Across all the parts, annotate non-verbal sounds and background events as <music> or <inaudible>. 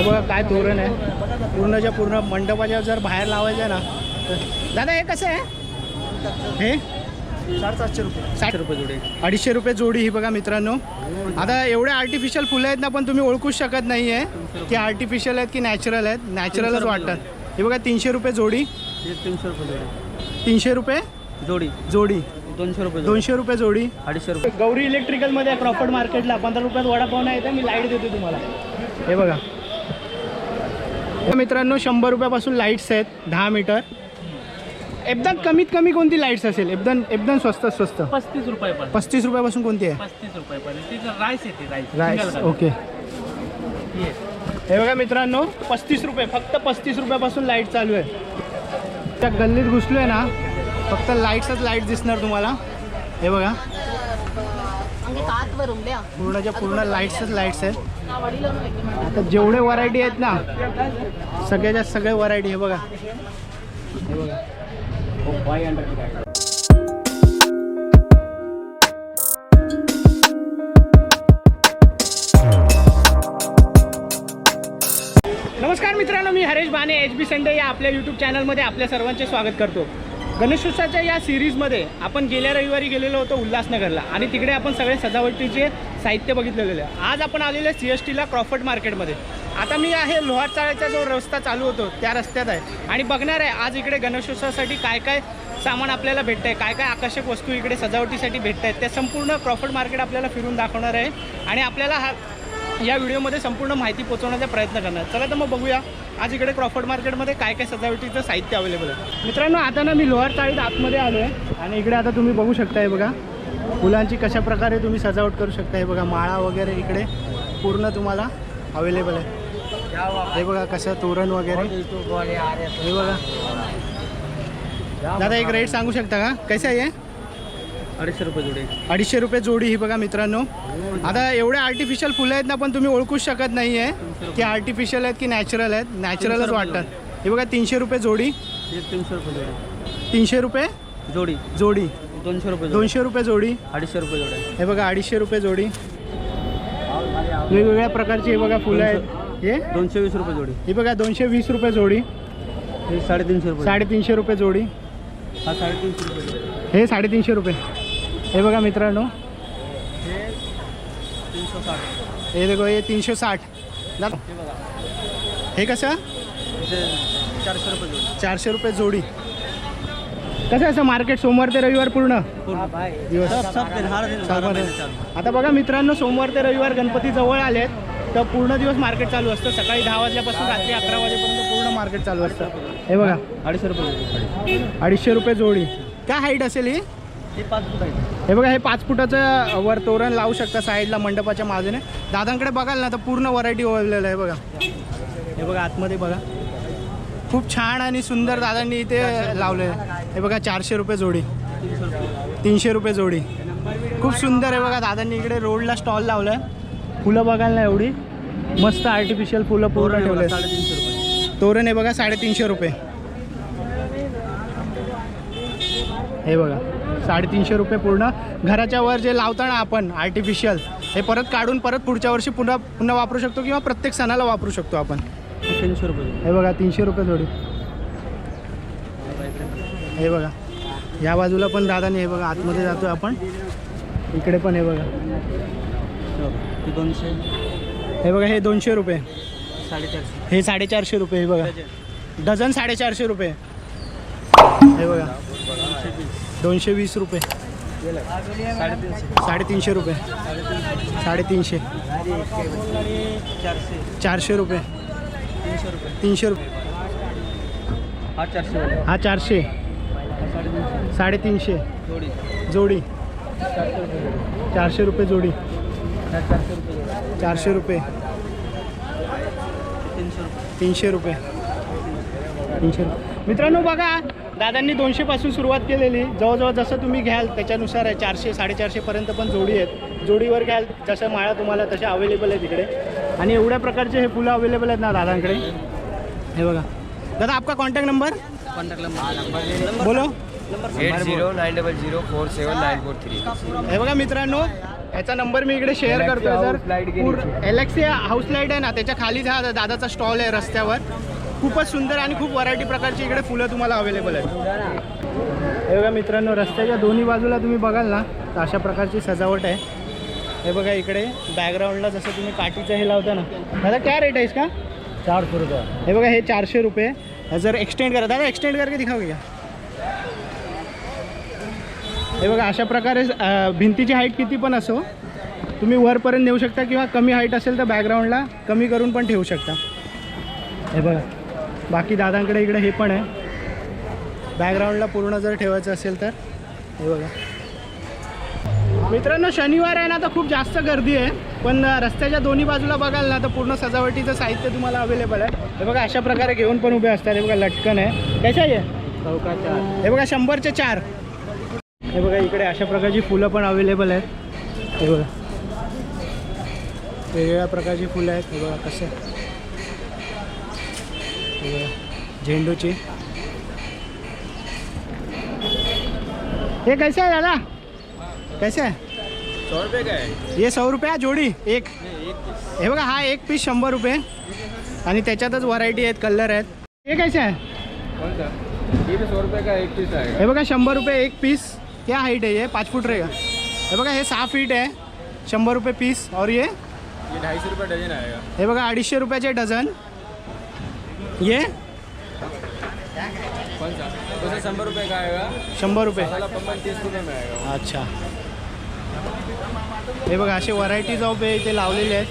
हे बघा काय तोरण आहे. पूर्णच्या पूर्ण मंडपाच्या जर बाहेर लावायचं ना तर दादा हे कसं आहे? हे? साडेसातशे रुपये. साठ रुपये जोडे. अडीचशे रुपये जोडी ही बघा मित्रांनो. आता एवढे आर्टिफिशियल फुलं आहेत ना पण तुम्ही ओळखूच शकत नाही आहे की आर्टिफिशियल आहेत की नॅचरल आहेत नॅचरलच वाटतात. हे बघा तीनशे रुपये जोडी. हे तीनशे रुपये जोडे. तीनशे रुपये? जोडी. जोडी. दोनशे रुपये दोनशे रुपये जोडी. अडीचशे रुपये. गौरी इलेक्ट्रिकलमध्ये क्रॉफर्ड मार्केटला पंधरा रुपयात वडापाव नाही येतं मी लाइट देतो तुम्हाला. हे बघा. मित्रांनो शंभर रुपयापासून लाईट्स आहेत दहा मीटर एकदम कमीत कमी कोणती लाईट्स असेल? एकदम एकदम स्वस्त स्वस्त. पस्तीस रुपये पस्तीस रुपयापासून कोणती आहे? पस्तीस रुपयापर्यंत राईस येते राईस ओके हे बघा मित्रांनो पस्तीस रुपये फक्त पस्तीस रुपयापासून लाइट चालू आहे. त्या गल्लीत घुसलो आहे ना फक्त लाईट्सच लाइट दिसणार तुम्हाला. हे बघा. पूर्णच्या पूर्ण लाईट्सच लाईट्स आहेत आता जेवढे व्हरायटी आहेत ना सगळ्याच्या सगळे व्हरायटी हे बघा. हे बघा. नमस्कार मित्रांनो मी हरेश बाने एच बी संडे या आपल्या यूट्यूब चॅनलमध्ये आपल्या सर्वांचे स्वागत करतो. गणेशोत्सवाच्या या सिरीजमध्ये आपण गेल्या रविवारी गेलेलो होतो उल्हासनगरला आणि तिकडे आपण सगळे सजावटीचे साहित्य बघितलेले आहे आज आपण आलेलो आहे सी एस टीला क्रॉफर्ड मार्केटमध्ये. आता मी आहे लोहार चाळ्याचा जो रस्ता चालू होतो त्या रस्त्यात आहे. आणि बघणार आहे आज इकडे गणेशोत्सवासाठी काय काय सामान आपल्याला भेटतं आहे काय काय आकर्षक वस्तू इकडे सजावटीसाठी भेटत आहेत त्या संपूर्ण क्रॉफर्ड मार्केट आपल्याला फिरून दाखवणार आहे. आणि आपल्याला हा या व्हिडिओमध्ये संपूर्ण माहिती पोहोचवण्याचा प्रयत्न करणार. चला तर मग बघूया आज इकडे क्रॉफर्ड मार्केटमध्ये काय काय सजावटीचं साहित्य अवेलेबल आहे. मित्रांनो आता ना मी लोहार चाळीत आतमध्ये आलो आहे आणि इकडे आता तुम्ही बघू शकताय बघा फुलांची कशा प्रकारे तुम्ही सजावट करू शकताय बघा माळा वगैरे इकडे पूर्ण तुम्हाला अवेलेबल आहे. हे बघा कसं तोरण वगैरे. हे बघा. दादा एक रेट सांगू शकता का? कसं आहे अडीचशे रुपये जोडे अडीचशे रुपये जोडी ही बघा मित्रांनो आता एवढे आर्टिफिशियल फुलं आहेत ना पण तुम्ही ओळखूच शकत नाही आहे की आर्टिफिशियल आहेत की नॅचरल आहेत नॅचरलच वाटतात हे बघा तीनशे रुपये जोडी हे तीनशे रुपये जोडे तीनशे रुपये जोडी जोडी दोनशे रुपये दोनशे रुपये जोडी अडीचशे रुपये जोडे हे बघा अडीचशे रुपये जोडी वेगवेगळ्या प्रकारची हे बघा फुलं आहेत हे दोनशे वीस रुपये जोडी ही बघा दोनशे वीस रुपये जोडी हे साडेतीनशे रुपये साडेतीनशे रुपये जोडी हा साडेतीनशे रुपये हे साडेतीनशे रुपये हे बघा मित्रांनो. हे तीनशे साठ हे देखो हे तीनशे साठ. हे कसं चारशे रुपये जोडी. चारशे रुपये जोडी कसं असं मार्केट सोमवार ते रविवार पूर्ण? आता बघा मित्रांनो सोमवार ते रविवार गणपती जवळ आलेत. तर पूर्ण दिवस मार्केट चालू असतं. सकाळी दहा वाजल्यापासून रात्री अकरा वाजेपर्यंत पूर्ण मार्केट चालू असतं. हे बघा. अडीचशे रुपये अडीचशे रुपये जोडी. काय हाईट असेल ही? हे पाच फूट आहे. हे बघा हे पाच फुटाचं वर तोरण लावू शकता साईडला मंडपाच्या बाजूने दादांकडे बघाल ना तर पूर्ण व्हरायटी ओळखलेलं आहे बघा. हे बघा आतमध्ये बघा. खूप छान आणि सुंदर दादांनी इथे लावलं आहे हे बघा चारशे रुपये जोडी. तीनशे रुपये जोडी. खूप सुंदर आहे बघा दादांनी इकडे रोडला स्टॉल लावला आहे फुलं बघायला ना एवढी? मस्त आर्टिफिशियल फुलं पूर्ण ठेवले तोरण आहे बघा साडेतीनशे रुपये. हे बघा. साडेतीनशे रुपये पूर्ण. घराच्या वर जे लावताना आपण आर्टिफिशियल हे परत काढून परत पुढच्या वर्षी पुन्हा पुन्हा वापरू शकतो किंवा प्रत्येक सणाला वापरू शकतो आपण. तीनशे रुपये. हे बघा तीनशे रुपये जोडी. हे बघा या बाजूला पण दादाने हे बघा आतमध्ये जातो आपण. इकडे पण हे बघा. दोनशे. हे बघा हे दोनशे रुपये. साडेचारशे. हे साडेचारशे रुपये हे बघा. डझन साडेचारशे रुपये. हे बघा. दोनशे वीस रुपये. साडेतीनशे रुपये. साडेतीनशे. चारशे रुपये. तीनशे रुपये. हा चारशे. साडेतीनशे. जोडी. चारशे रुपये जोडी. चारशे रुपये. तीनशे रुपये. तीनशे रुपये. मित्रांनो बघा दादांनी दोनशेपासून सुरुवात केलेली. जवळजवळ जसं तुम्ही घ्याल त्याच्यानुसार आहे चारशे साडेचारशेपर्यंत पण जोडी आहेत. जोडीवर घ्याल जसं माळा तुम्हाला तशा अवेलेबल आहे तिकडे आणि एवढ्या प्रकारचे हे फुलं अवेलेबल आहेत ना दादांकडे? हे बघा. दादा आपका कॉन्टॅक्ट नंबर कॉन्टॅक्ट नंबर बोलो. Eight zero nine double zero four seven nine four three. हे बघा मित्रांनो याचा नंबर मी इकडे शेअर करतोय. गेली. एलेक्सी हाऊस लाइट आहे ना त्याच्या खालीच हा दादाचा स्टॉल आहे रस्त्यावर. खूपच सुंदर आणि खूप व्हरायटी प्रकारची इकडे फुलं तुम्हाला अवेलेबल आहेत. हे बघा मित्रांनो रस्त्याच्या दोन्ही बाजूला तुम्ही बघाल ना तर अशा प्रकारची सजावट आहे. हे बघा इकडे बॅकग्राऊंडला जसं तुम्ही काठीचं हे लावता ना दादा काय रेट आहे इसका? चार सौ रुपये. हे बघा हे चारशे रुपये. जर एक्सटेंड करा दादा एक्सटेंड करके दिखाओगे क्या? हे बघा अशा प्रकारे भिंतीची हाईट किती पण असो तुम्ही वरपर्यंत नेऊ शकता किंवा कमी हाईट असेल तर बॅकग्राऊंडला कमी करून पण ठेवू शकता. हे बघा बाकी दादांकडे इकडे हे पण आहे. बॅकग्राऊंडला पूर्ण जर ठेवायचं असेल तर हे बघा. मित्रांनो शनिवार आहे ना तर खूप जास्त गर्दी आहे. पण रस्त्याच्या दोन्ही बाजूला बघाल ना तर पूर्ण सजावटीचं साहित्य तुम्हाला अवेलेबल आहे. हे बघा अशा प्रकारे घेऊन पण उभे असतात. हे बघा लटकन आहे. त्याच्या आहे? हे बघा शंभरचे चार. हे बघा इकडे अशा प्रकारची फुलं पण अवेलेबल आहेत. हे बघा. वेगवेगळ्या प्रकारची फुलं आहेत. हे बघा कसं? झेंडूची. हे कैसे आहे दादा? कैसे आहे? सौ रुपये का है? ये सौ रुपया जोडी एक. हे बघा हा एक पीस शंभर रुपये. आणि त्याच्यातच व्हरायटी आहेत कलर आहेत. हे कैसे आहे? कौन सा? ये भी सौ रुपये का एक पीस आएगा. हे बघा शंभर रुपये एक पीस क्या हाईट है ये? पाच फूट रहेगा. हे बघा हे सहा फीट आहे. शंभर रुपये पीस और ये? ये ढाई सौ रुपये डजन आएगा. हे बघा अडीचशे रुपयाचे डझन. ये? शंबर रुपये का आएगा शंभर रुपये. तीस अच्छा. हे बघा असे व्हरायटीज ऑफ हे इथे लावलेले आहेत.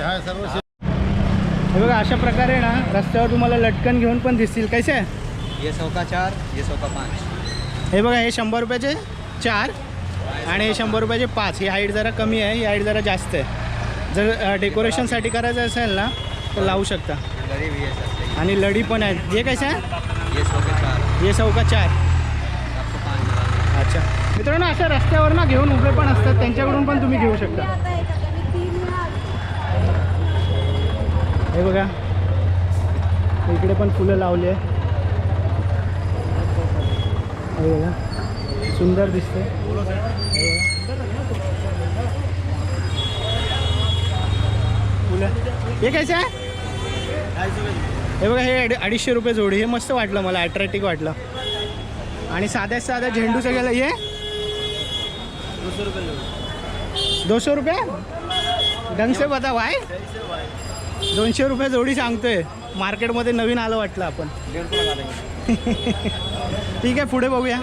हाँ सर्व हे बघा अशा प्रकारे ना रस्त्यावर तुम्हाला लटकन घेऊन पण दिसतील. कैसे? ये सौ का चार ये सौ का पाँच. हे बघा हे शंभर रुपयाचे चार आणि हे शंभर रुपयाचे पाच. ही हाईट जरा कमी आहे ही हाईट जरा जास्त आहे. जर डेकोरेशनसाठी करायचं असेल ना तर लावू शकता. आणि लढी पण आहेत हे कैसे आहे ये सौ के चार. हे चौका चार. अच्छा. मित्रांनो अशा रस्त्यावर ना घेऊन उभे पण असतात. त्यांच्याकडून पण तुम्ही घेऊ शकता. हे बघा. इकडे पण फुलं लावली आहे. हे बघा. सुंदर दिसते फुलं. हे कैसे आहे हे बघा हे अडीचशे रुपये जोडी. हे मस्त वाटलं मला अट्रॅक्टिव्ह वाटलं. आणि साध्या साध्या झेंडूचं गेलं ये. दोनशे रुपये? ढंगसे बता वाय. दोनशे रुपये जोडी सांगतोय. मार्केटमध्ये नवीन आलं वाटलं आपण. <laughs> ठीक आहे पुढे बघूया.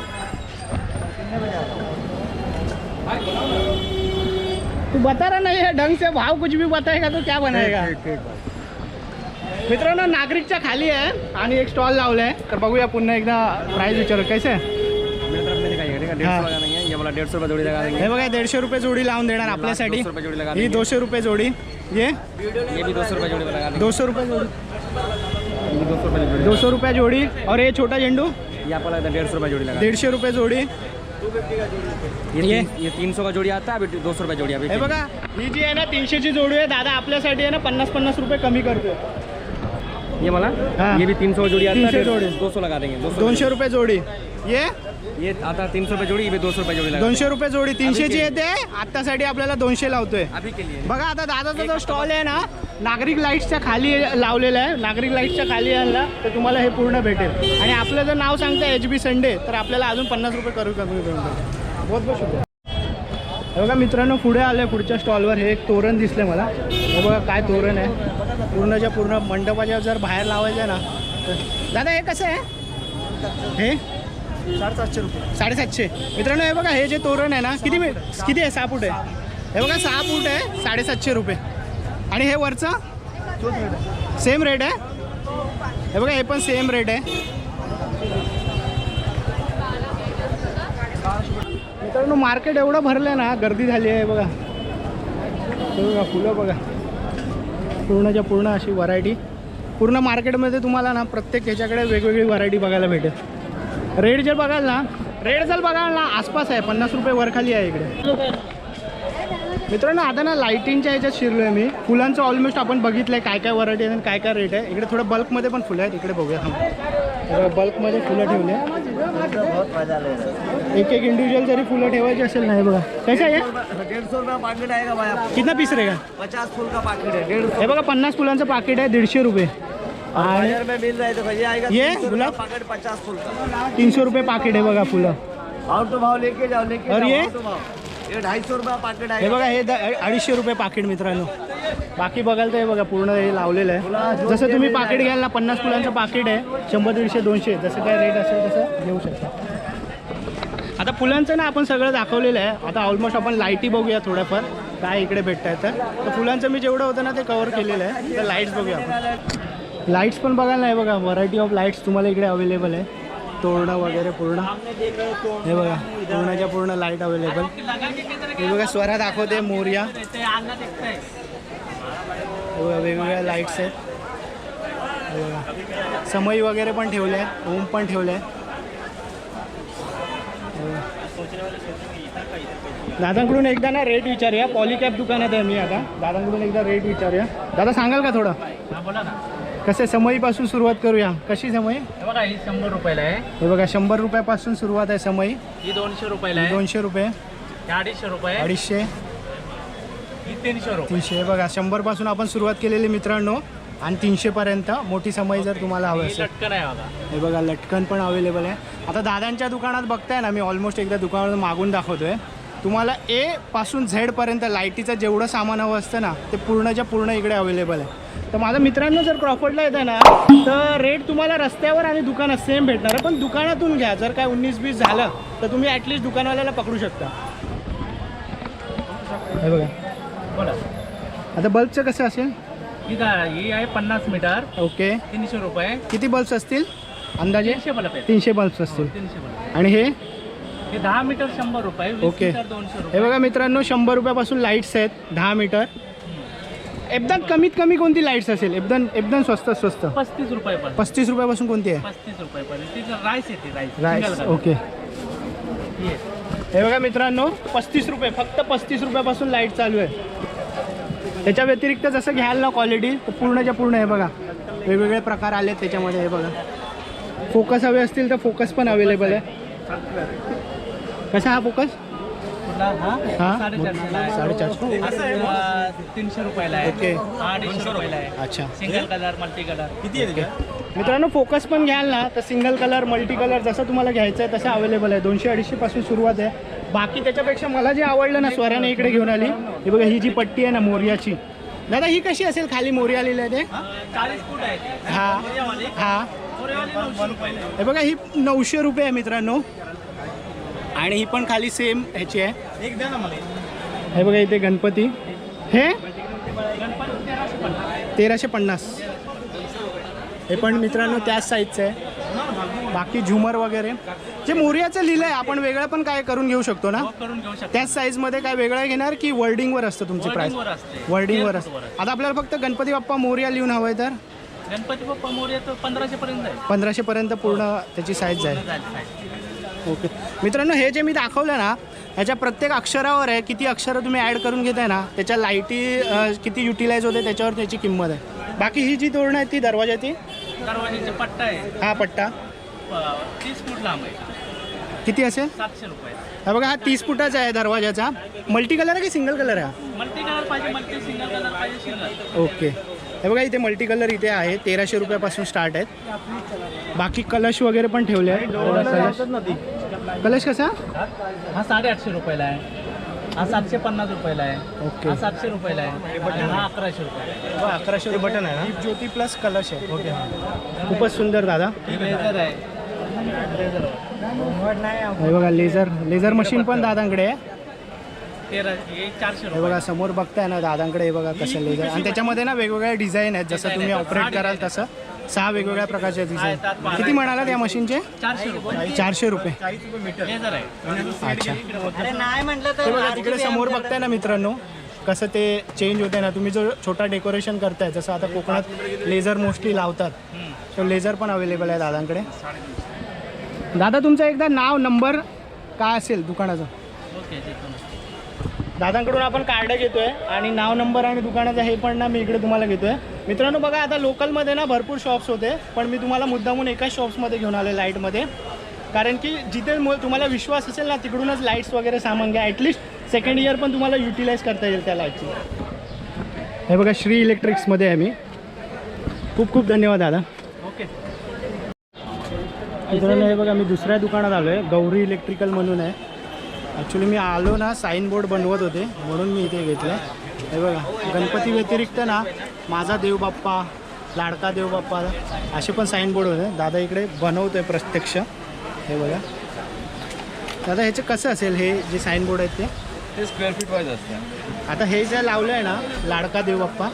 तू बता रहा ना है ढंग से भाव कुछ भी बताएगा तो क्या बनाएगा? मित्रांनो नागरिकच्या खाली आहे आणि एक स्टॉल लावलाय. तर बघूया पुन्हा एकदा प्राईस विचारू. कैसे? हे. बघा दीडशे रुपये जोडी लावून देणार आपल्यासाठी. जोड़ी ही दोनशे रुपये जोडी. ये. दोनशे रुपये जोड़ी. दोनशे रुपये जोडी. दो रुपये जोड़ी और ये छोटा झेंडू. ये डेढ़ सौ रुपये जोड़ी लगा दीडशे रुपये जोडी. ये. ये? तीन- सौ का जोड़ी आता है अभी दो सौ रुपये जोड़ी अभी हे बघा ही जी आहे ना तीनशेची जोडी आहे. दादा आपल्यासाठी आहे ना पन्नास पन्नास रुपये कमी करतोय. ये वाला हाँ। ये भी तीन सौ जोड़ी आता 300 है जोड़ी। दो सौ लगा देंगे दो सौ दोनशे रुपये जोडी। ये? ये आता तीन सौ रुपये जोड़ी ये भी दो सौ रुपये जोड़ी लगा दोनशे रुपये जोडी तीनशेची येते आत्तासाठी आपल्याला दोनशे लावतोय। बघा आता दादाचा जो स्टॉल आहे ना नागरिक लाईट्सच्या खाली लावलेला आहे. नागरिक लाईट्सच्या खाली आणला तर तुम्हाला हे पूर्ण भेटेल. आणि आपलं जर नाव सांगतं एच बी संडे तर आपल्याला अजून पन्नास रुपये करू कमी करून. बहुत बहुत शुक्रिया. बघा मित्रांनो पुढे आलं पुढच्या स्टॉलवर. हे एक तोरण दिसलं मला. हे बघा काय तोरण आहे. पूर्णच्या पूर्ण मंडपाच्या जर बाहेर लावायचं आहे ना तर दादा हे कसं आहे? हे? साडेसातशे रुपये. साडेसातशे. मित्रांनो हे बघा हे जे तोरण आहे ना किती किती आहे? सहा फूट आहे. हे बघा सहा फूट आहे साडेसातशे रुपये. आणि हे वरचं? सेम रेट आहे? हे बघा हे पण सेम रेट आहे. मित्रांनो मार्केट एवढं भरलं आहे ना गर्दी झाली आहे बघा. बघा फुलं बघा. पूर्णच्या पूर्ण अशी व्हरायटी पूर्ण मार्केटमध्ये तुम्हाला ना प्रत्येक ह्याच्याकडे वेगवेगळी व्हरायटी बघायला भेटेल. रेट जर बघाल ना रेट जर बघाल ना आसपास आहे पन्नास रुपये वरखाली आहे इकडे. मित्रांनो आता ना लाईटिंगच्या ह्याच्यात शिरलो आहे मी. फुलांचं ऑलमोस्ट आपण बघितलं आहे काय काय व्हरायटी आहे आणि काय काय रेट आहे. इकडे थोडं बल्कमध्ये पण फुलं आहेत. इकडे बघूया. थांबा. बल्कमध्ये फुलं ठेवले एक एक इंडिव्हिज्युअल जरी फुलं ठेवायची असेल नाही बघा. कसं आहे सौ रुपया पैकेट आएगा भाई आपको कितना पीस रहेगा? पचास फूल का पैकेट है डेढ़ हे बघा पन्नास फुलांचं पाकिट आहे दीडशे रुपये. आणि बाजार में मिल रहा तो भैया आएगा ये 300 रुपया गुलाब? पैकेट पचास फूल का तीनशे रुपये पाकिट आहे बघा फुलं. आउट भाव लेके जाओ लेके और ये? Out to भाव ये आहे. हे बघा हे द- अडीचशे रुपये पाकिट मित्रांनो. बाकी बघाल तर हे बघा पूर्ण हे लावलेलं आहे. जसं तुम्ही पाकिट घ्याल ना पन्नास फुलांचं पाकिट आहे शंभर दीडशे दोनशे जसं काय रेट असेल तसं घेऊ शकता. आता फुलांचं ना आपण सगळं दाखवलेलं आहे. आता ऑलमोस्ट आपण लाईटी बघूया थोड्याफार काय इकडे भेटत आहे तर. तर फुलांचं मी जेवढं होतं ना ते कवर केलेलं आहे. तर लाईट्स बघूया आपण. लाईट्स पण बघायला नाही बघा व्हरायटी ऑफ लाईट्स तुम्हाला इकडे अवेलेबल आहे. तोरणं वगैरे पूर्ण. हे बघा तोरणाच्या पूर्ण लाइट अवेलेबल हे बघा स्वरा दाखवते मोर्या. हे बघा वेगवेगळ्या लाईट्स आहेत. हे बघा. समई वगैरे पण ठेवले ओम पण ठेवले आहे दादांकडून एकदा ना रेट विचारूया. पॉलिकॅप दुकानात आहे मी आता. दादांकडून एकदा रेट विचारूया. दादा सांगाल का थोडं? बोला ना. कसे समईपासून सुरुवात करूया? कशी समई? हे बघा ही शंभर रुपयाला आहे. हे बघा शंभर रुपयापासून सुरुवात आहे समई. ही दोनशे रुपयाला आहे. दोनशे रुपये. ही अडीचशे रुपये अडीचशे. ही तीनशे रुपये. तीनशे. हे बघा शंभरपासून आपण सुरुवात केलेली मित्रांनो. आणि तीनशेपर्यंत मोठी समई जर तुम्हाला हवी ही असेल. लटकन आहे बघा. हे बघा लटकन पण अवेलेबल आहे. आता दादांच्या दुकानात बघताय ना मी ऑलमोस्ट एकदा दुकानात मागून दाखवतोय. तुम्हाला ए पासून झेडपर्यंत लाईटीचं जेवढं सामान हवं असतं ना ते पूर्णच्या पूर्ण इकडे अवेलेबल आहे. तर माझ्या मित्रांनो जर क्रॉफर्डला येतं ना तर रेट तुम्हाला रस्त्यावर आणि दुकानात सेम भेटणार आहे. पण दुकानातून घ्या. जर काय उन्नीस बीस झालं तर तुम्ही ॲटलिस्ट दुकानवाल्याला पकडू शकता. हे बघा. बोला. आता बल्बचं कसं असेल? ही ही आहे पन्नास मीटर. ओके. तीनशे रुपये. किती बल्ब्स असतील? अंदाजे? तीनशे बल्ब आहे तीनशे बल्ब्स असतील. तीनशे बल्ब आणि हे? हे दहा मीटर शंभर रुपये वीस ओके. मीटर दोनशे हे बघा मित्रांनो शंभर रुपयापासून लाईट्स आहेत दहा मीटर. एकदम कमीत कमी कोणती लाईट्स असेल? एकदम एकदम स्वस्त स्वस्त. पस्तीस रुपये पस्तीस रुपयापासून कोणती आहे? पस्तीस रुपये राईस येते राईस राईस. ओके ही. हे बघा मित्रांनो पस्तीस रुपये फक्त पस्तीस रुपयापासून लाइट चालू आहे. त्याच्या व्यतिरिक्त जसं घ्याल ना क्वालिटी तर पूर्णच्या पूर्ण आहे बघा. वेगवेगळे प्रकार आले आहेत त्याच्यामध्ये हे बघा. फोकस हवे असतील तर फोकस पण अवेलेबल आहे. कसा हा फोकस साडेचारशे. तीनशे रुपयाला आहे. ओके. अडीचशे रुपयाला आहे. अच्छा. Single colour multi colour. किती आहे मित्रांनो फोकस पण घ्याल ना. तर सिंगल कलर मल्टी कलर जसं तुम्हाला घ्यायचं आहे तसं अवेलेबल आहे. दोनशे अडीचशे पासून सुरुवात आहे. बाकी त्याच्यापेक्षा मला जे आवडलं ना स्वराने इकडे घेऊन आली. ही बघा ही जी पट्टी आहे ना मोर्याची. दादा ही कशी असेल खाली मोर्या लिहिलं आहे ते चाळीस फूट आहे. ती. हा. हा. हे बघा ही नऊशे रुपये आहे मित्रांनो. आणि ही पण खाली सेम ह्याची आहे. हे बघा इथे गणपती. हे? तेराशे पन्नास. हे पण मित्रांनो त्याच साईजचं आहे. बाकी झुमर वगैरे. जे मोर्याचं लिहिलं आहे आपण वेगळं पण काय करून घेऊ शकतो ना? शकतो. त्याच साईजमध्ये काय वेगळं घेणार की वर्डिंगवर असतं तुमची प्राईस Wording वर असते. वर्डिंगवर असतं. आता आपल्याला फक्त गणपती बाप्पा मोर्या लिहून हवं आहे तर. गणपती बाप्पा मोर्या पंधराशे पर्यंत आहे. पंधराशेपर्यंत पूर्ण त्याची साईज size. ओके. मित्रांनो हे जे मी दाखवलं ना ह्याच्या प्रत्येक अक्षरावर आहे किती अक्षरं तुम्ही ॲड करून घेताय ना त्याच्या लाईटी किती युटिलाइज होते त्याच्यावर त्याची किंमत आहे. बाकी ही जी तोरणं आहेत ती दरवाजाची दरवाजाचे पट्टा आहे. हा पट्टा. तीस फूट लांब आहे. किती असेल? सातशे रुपये. हा बघा हा तीस फुटाचा आहे दरवाजाचा मल्टी कलर आहे की सिंगल कलर आहे? मल्टी कलर पाहिजे मल्टी सिंगल कलर पाहिजे सिंगल ओके. हे बघा इथे मल्टी कलर इथे आहे. तेराशे रुपयापासून स्टार्ट आहेत. बाकी कलश वगैरे पण ठेवले आहेत. कलश कलश कसा? हा साडेआठशे रुपयाला आहे. हा सातशे पन्नास रुपयाला आहे. ओके. हा सातशे रुपयाला आहे. आणि हा अकराशे रुपये अकराशे बटन आहे ना? ज्योती प्लस कलश आहे. ओके. हां खूपच सुंदर दादा. लेझर आहे. हे बघा लेझर लेझर मशीन पण दादांकडे आहे. हे चारशे हे रुपये. बघा समोर बघताय ना दादांकडे हे बघा कसं लेझर आणि त्याच्यामध्ये ना वेगवेगळ्या डिझाईन आहेत. जसं तुम्ही ऑपरेट कराल तसं. सहा वेगवेगळ्या प्रकारचे डिझाईन किती म्हणाला या मशीनचे? चारशे रुपये. चारशे रुपये. लेझर आहे. अच्छा. अरे नाही म्हटलं ते बघा तिकडे समोर बघताय ना मित्रांनो कसं ते चेंज होते ना. तुम्ही जो छोटा डेकोरेशन करताय जसं आता कोकणात लेझर मोस्टली लावतात. तो लेझर पण अवेलेबल आहे दादांकडे. दादा तुमचं एकदा नाव नंबर काय असेल दुकानाचं? ओके. दादांकडून आपण कार्ड घेतोय आणि नाव नंबर आणि दुकानाचं हे पण ना मी इकडे तुम्हाला घेतोय. मित्रांनो बघा आता लोकलमध्ये ना भरपूर शॉप्स होते पण मी तुम्हाला मुद्दामून एकाच शॉप्समध्ये घेऊन आलो लाईटमध्ये कारण की जिथे मु- तुम्हाला विश्वास असेल ना तिकडूनच लाईट्स वगैरे सामान घ्या. ॲटलिस्ट सेकंड इयर पण तुम्हाला युटिलाइज करता येईल त्या लाईटची हे बघा श्री इलेक्ट्रिक्समध्ये आहे मी. खूप खूप धन्यवाद दादा. ओके. मित्रांनो हे बघा मी दुसऱ्या दुकानात आलो आहे गौरी इलेक्ट्रिकल म्हणून आहे. ॲक्च्युली मी आलो ना साईन बोर्ड बनवत होते म्हणून मी इथे घेतलं. हे बघा गणपती व्यतिरिक्त ना माझा देवबाप्पा लाडका देवबाप्पा असे पण साईन बोर्ड होते. दादा इकडे बनवतो आहे प्रत्यक्ष. हे बघा. दादा ह्याचं कसं असेल हे जे साईन बोर्ड आहेत ते? ते स्क्वेअर फीट वाईज असतं. आता हे जे लावलं आहे ना लाडका देवबाप्पा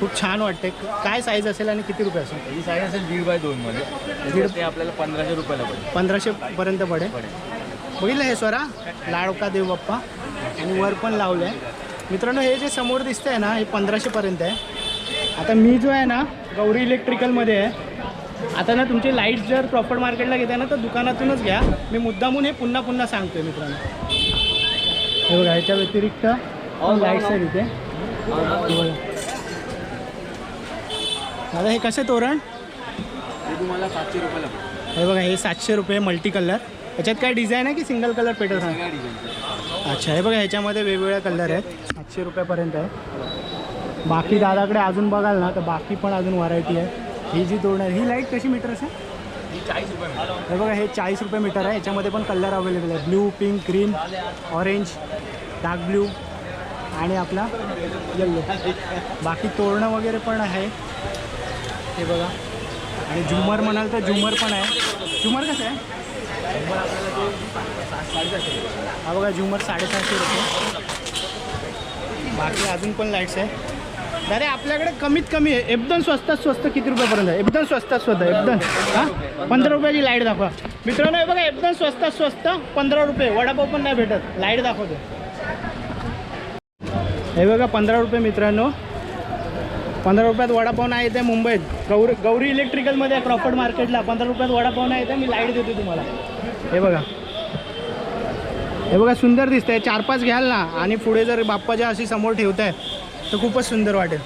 खूप छान वाटते काय साईज असेल आणि किती रुपये असेल? ही साईज असेल दीड बाय दोनमध्ये दीड- ते आपल्याला पंधराशे रुपयाला पडेल. पंधराशेपर्यंत पडेल. बघितलं हे स्वरा. लाडका देव बाप्पा. आणि वर पण लावलं आहे मित्रांनो हे जे समोर दिसतंय आहे ना हे पंधराशेपर्यंत आहे. आता मी जो आहे ना गौरी इलेक्ट्रिकलमध्ये आहे. आता ना तुमची लाइट जर प्रॉपर मार्केटला घेताय ना तर दुकानातूनच घ्या. मी मुद्दामून हे पुन्हा पुन्हा सांगतोय मित्रांनो. हे बघा ह्याच्या व्यतिरिक्त लाईट्स आहेत इथे. हे बघा. दादा हे कसे तोरण? तुम्हाला सातशे रुपयाला हे बघा हे सातशे रुपये मल्टी कलर याच्यात काय डिझाईन आहे की सिंगल कलर पेटल आहे? अच्छा हे बघा ह्याच्यामध्ये वेगवेगळे कलर आहेत. सातशे रुपयापर्यंत आहे. बाकी दादाकडे अजून बघाल ना तर बाकी पण अजून व्हरायटी आहे. ही जी तोरण आहे ही लाइट कशी मीटर असेल? ही चाळीस रुपये मिळेल हे बघा हे चाळीस रुपये मीटर आहे. याच्यामध्ये पण कलर अवेलेबल आहे. Blue pink green orange dark blue आणि आपला येल्लो बाकी तोरणं वगैरे पण आहे. हे बघा. आणि झुमर म्हणाल तर झुमर पण आहे. झुमर कसं आहे? हा बघा झुमर साडेसहाशे रुपये. बाकी अजून पण लाईट्स आहे. दादा आपल्याकडे कमीत कमी आहे. एकदम स्वस्तात स्वस्त किती रुपयापर्यंत आहे? एकदम स्वस्तात स्वस्त एकदम. हां? पंधरा रुपयाची लाइट दाखवा. मित्रांनो हे बघा एकदम स्वस्तात स्वस्त. पंधरा रुपये. वडापाव पण नाही भेटत. लाइट दाखवतो. हे बघा पंधरा रुपये मित्रांनो. पंधरा रुपयात वडापाव नाही येते मुंबईत. गौरी गौरी इलेक्ट्रिकलमध्ये क्रॉफर्ड मार्केटला पंधरा रुपयात वडापाव नाही येते मी लाइट देतो तुम्हाला. हे बघा. हे बघा सुंदर दिसतंय. चार पाच घ्याल ना. आणि पुढे जर बाप्पाच्या अशी समोर ठेवताय तर खूपच सुंदर वाटेल.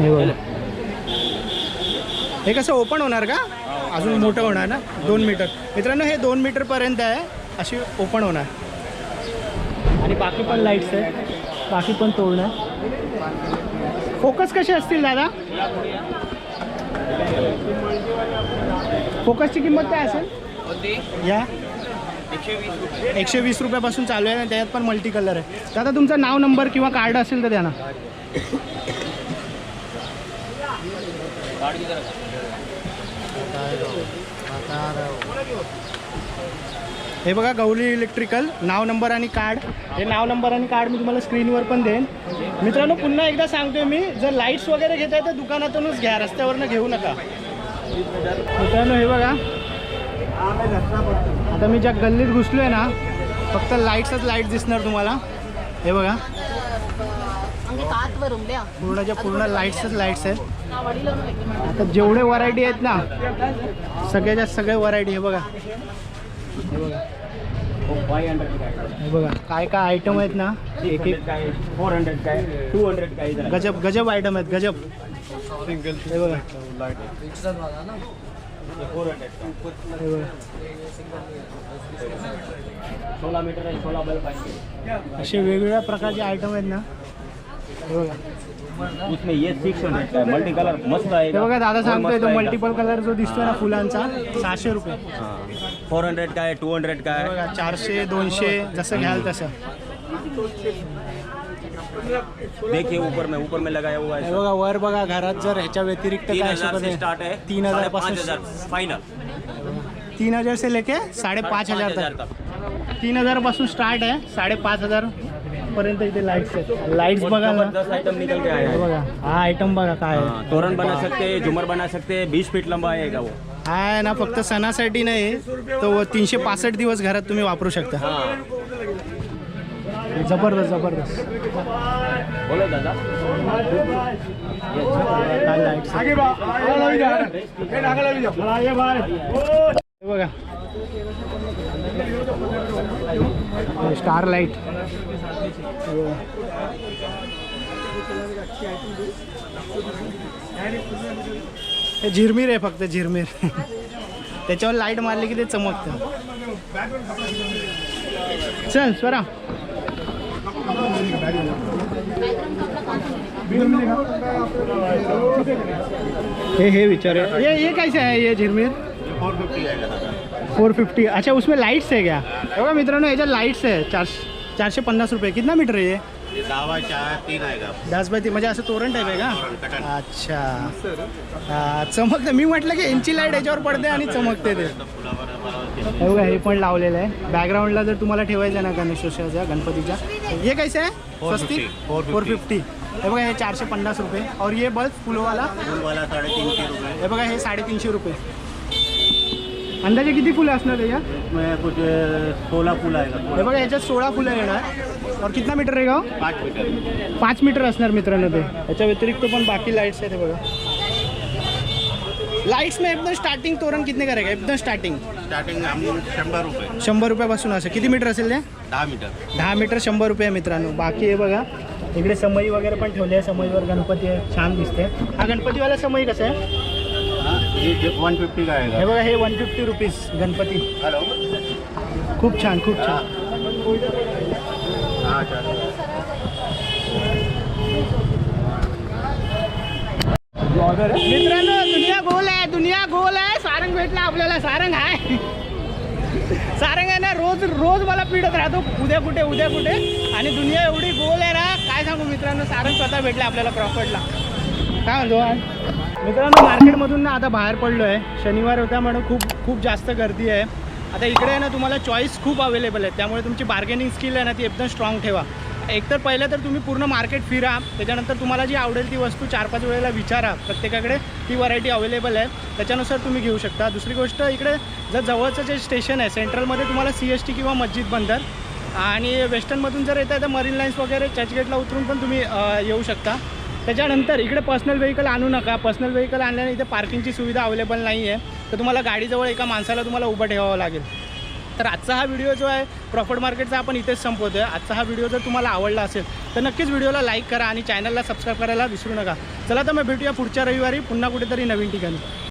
हे बघा. हे कसं ओपन होणार का? अजून मोठं होणार ना? दोन मीटर मित्रांनो हे दोन मीटरपर्यंत आहे. अशी ओपन होणार. आणि बाकी पण लाईट्स आहे बाकी पण आहे फोकस कसे असतील दादा? फोकसची किंमत काय असेल? या? एकशे वीस रुपयापासून चालू आहे आणि त्याच्यात पण मल्टी कलर आहे दादा तुमचं नाव नंबर किंवा कार्ड असेल तर द्या ना. हे बघा गवली इलेक्ट्रिकल नाव नंबर आणि कार्ड हे नाव नंबर आणि कार्ड मी तुम्हाला स्क्रीनवर पण देईन. मित्रांनो पुन्हा एकदा सांगतोय मी जर लाईट्स वगैरे घेत आहे तर दुकानातूनच घ्या रस्त्यावरनं घेऊ नका. मित्रांनो हे बघा. आता मी ज्या गल्लीत घुसलो आहे ना फक्त लाईट्सच लाइट दिसणार तुम्हाला. हे बघा. पूर्णच्या पूर्ण लाईट्सच लाईट्स आहेत. आता जेवढे व्हरायटी आहेत ना सगळ्याच्या सगळे व्हरायटी आहे बघा. हे बघा. फाय हंड्रेड काय? हे बघा काय काय आयटम आहेत ना? एक एक काय? फोर हंड्रेड काय? टू हंड्रेड काय इधर गजब गजब आयटम आहेत गजब. हे बघा. फोर हंड्रेड बघा. सोळा मीटर आहे सोळा बल्ब आहे. असे वेगवेगळ्या प्रकारचे आयटम आहेत ना? हे बघा. उसमें ये सिक्स हंड्रेड का है। मल्टी कलर मस्त आहे हे बघा दादा सांगतोय तो मल्टिपल कलर जो दिसतोय ना फुलांचा सहाशे रुपये. फोर हंड्रेड का है टू हंड्रेड का बघा चारशे दोनशे जसं घ्याल तसं. देखिए ऊपर में ऊपर में लगाया हुआ हे है बघा वर बघा घरात जर ह्याच्या व्यतिरिक्त तीन काय हजार से स्टार्ट है तीन हजार पाँच पासून हजार फाइनल तीन हजार से लेके साडेपाच हजार तक. तीन हजारपासून स्टार्ट आहे साडेपाच हजार. पर्यंत इथे लाईट्स आहेत. लाईट्स बघा ना. दस आइटम निकल के आया हे. बघा हा आयटम बघा काय आहे. हाँ, तोरण बना सकते हैं झूमर बना सकते हैं बीस फीट लंबा आएगा वो? हा आहे ना फक्त सणासाठी नाही तो तीनशे पासष्ट दिवस घरात तुम्ही वापरू शकता. हाँ. जबरदस्त जबरदस्त. बोलो दादा. काय लाईट्स आहेत. हे बघा. Star light. हे झिरमीर आहे फक्त झिरमीर. त्याच्यावर लाईट मारली की ते चमकतं. चल स्वरा. हे हे विचार ये ये कैसे है ये झिरमीर फोर फिफ्टी अच्छा उसमें लाइट्स है क्या? बघा मित्रांनो याच्यात लाईट्स आहे. चार चारशे पन्नास रुपये. कितना मीटर आहे हे? दहा बाय तीन म्हणजे असं तोरण टाईप आहे का? अच्छा. हा, चमकतं. मी म्हटलं की यांची लाइट याच्यावर पडते आणि चमकते ते. हे बघा हे पण लावलेलं आहे. बॅकग्राऊंडला जर तुम्हाला ठेवायचं आहे ना गणेशोत्सवाच्या गणपतीच्या हे कैसे आहे? स्वस्तिक? 450. फोर फिफ्टी हे बघा हे चारशे पन्नास रुपये. और ये बल्ब फुलवाला? फुलवाला साडेतीनशे रुपये. हे बघा हे साडेतीनशे रुपये. अंदाजे किती फुलं असणार कुछ सोलह फूल आएगा हे बघा याच्यात सोळा फुलं येणार. और कितना मीटर रहेगा हो? पाँच मीटर. पाच मीटर असणार मित्रांनो ते. याच्या व्यतिरिक्त पण बाकी लाईट्स आहेत हे बघा. लाईट्स में एकदम स्टार्टिंग तोरण कितने का रहेगा एकदम स्टार्टिंग स्टार्टिंग हम शंभर रुपये. शंभर रुपयापासून असं. किती मीटर असेल ते? दहा मीटर. दहा मीटर शंभर रुपये आहे मित्रांनो. बाकी हे बघा. इकडे समई वगैरे पण ठेवले आहे. समईवर गणपती आहे छान दिसते हा गणपतीवाला समई कसं आहे? ये वन फिफ्टी का हे बघा हे one fifty rupees Ganpati. Hello खूप छान खूप छान. हाँ मित्रांनो दुनिया गोल आहे दुनिया गोल आहे. सारंग भेटला आपल्याला सारंग आहे. सारंग आहे ना रोज रोज मला पिडत राहतो. उद्या कुठे उद्या कुठे. आणि दुनिया एवढी गोल आहे ना काय सांगू मित्रांनो सारंग स्वतः भेटला आपल्याला क्रॉफर्डला काय म्हणतो आज? मित्रांनो मार्केटमधून ना आता बाहेर पडलो आहे शनिवार होता म्हणून खूप खूप जास्त गर्दी आहे. आता इकडे आहे ना तुम्हाला चॉईस खूप अवेलेबल आहे त्यामुळे तुमची बार्गेनिंग स्किल आहे ना ती एकदम स्ट्रॉंग ठेवा. एकतर पहिलं तर तुम्ही पूर्ण मार्केट फिरा. त्याच्यानंतर तुम्हाला जी आवडेल ती वस्तू चार पाच वेळेला विचारा. प्रत्येकाकडे ती व्हरायटी अवेलेबल आहे. त्याच्यानुसार तुम्ही घेऊ शकता. दुसरी गोष्ट इकडे जर जवळचं जे स्टेशन आहे सेंट्रलमध्ये तुम्हाला सी एस टी किंवा मस्जिद बंदर आणि वेस्टर्नमधून जर येत आहे तर मरीन लाईन्स वगैरे चर्चगेटला उतरून पण तुम्ही येऊ शकता. त्याच्यानंतर इकडे पर्सनल व्हेकल आणू नका. पर्सनल व्हेकल आणल्याने इथे पार्किंगची सुविधा अवेलेबल नाही आहे तर तुम्हाला गाडीजवळ एका माणसाला तुम्हाला उभं ठेवावं लागेल. तर आजचा हा व्हिडिओ जो आहे प्रॉफिट मार्केटचा आपण इथेच संपवतो आहे आजचा हा व्हिडिओ जर तुम्हाला आवडला असेल तर नक्कीच व्हिडिओला लाईक करा आणि चॅनलला सबस्क्राईब करायला विसरू नका. चला तर मग भेटूया पुढच्या रविवारी पुन्हा कुठेतरी नवीन ठिकाणी.